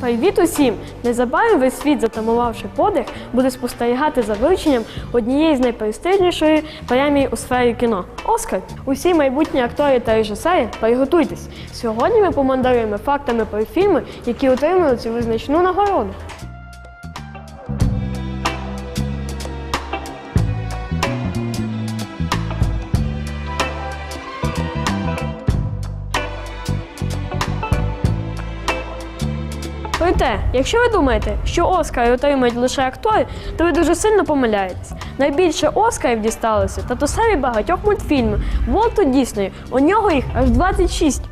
Привіт усім! Незабаром весь світ, затамувавши подих, буде спостерігати за вивченням однієї з найпрестижнішої премії у сфері кіно Оскар. Усі майбутні актори та режисери, приготуйтесь. Сьогодні ми помандаруємо фактами про фільми, які отримали цю визначну нагороду. Проте, якщо ви думаєте, що Оскари отримають лише актори, то ви дуже сильно помиляєтесь. Найбільше Оскарів дісталося татусеві багатьох мультфільмів Волту Діснею. У нього їх аж 26.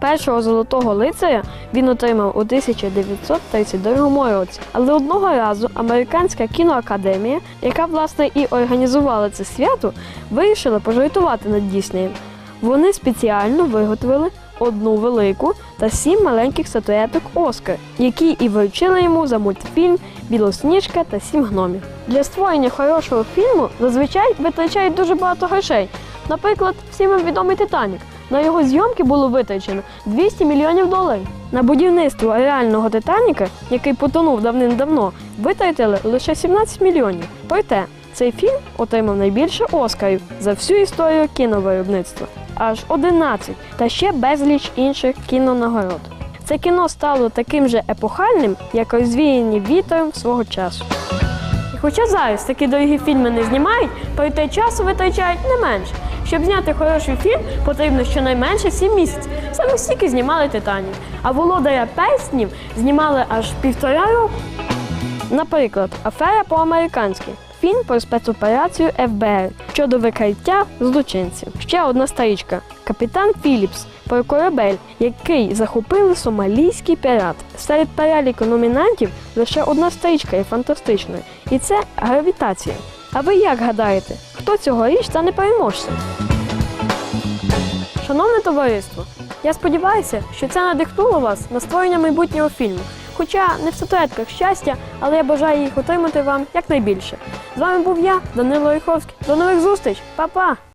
Першого золотого лицаря він отримав у 1932 році. Але одного разу американська кіноакадемія, яка власне і організувала це свято, вирішила пожартувати над Діснеєм. Вони спеціально виготовили одну велику та сім маленьких статуеток Оскар, які і вручили йому за мультфільм Білосніжка та сім гномів. Для створення хорошого фільму зазвичай витрачають дуже багато грошей. Наприклад, всім відомий Титанік. На його зйомки було витрачено 200 мільйонів доларів. На будівництво реального Титаніка, який потонув давним-давно, витратили лише 17 мільйонів. Проте цей фільм отримав найбільше Оскарів за всю історію кіновиробництва аж 11, та ще безліч інших кінонагород. Це кіно стало таким же епохальним, як розвіяні вітром свого часу. І хоча зараз такі дорогі фільми не знімають, проте часу витрачають не менше. Щоб зняти хороший фільм, потрібно щонайменше 7 місяців. Саме стільки знімали Титанік. А володаря перснів знімали аж півтора року. Наприклад, афера по-американськи. Фільм про спецоперацію ФБР щодо викриття злочинців. Ще одна стрічка. Капітан Філіпс про корабель, який захопили сомалійський пірат. Серед переліку номінантів лише одна стрічка є фантастичною, і це гравітація. А ви як гадаєте, хто цьогоріч стане переможцем? Шановне товариство, я сподіваюся, що це надихнуло вас на створення майбутнього фільму. Хоча не в статуетках щастя, але я бажаю їх отримати вам якнайбільше. З вами був я, Данило Ойховський. До нових зустріч, Па-па!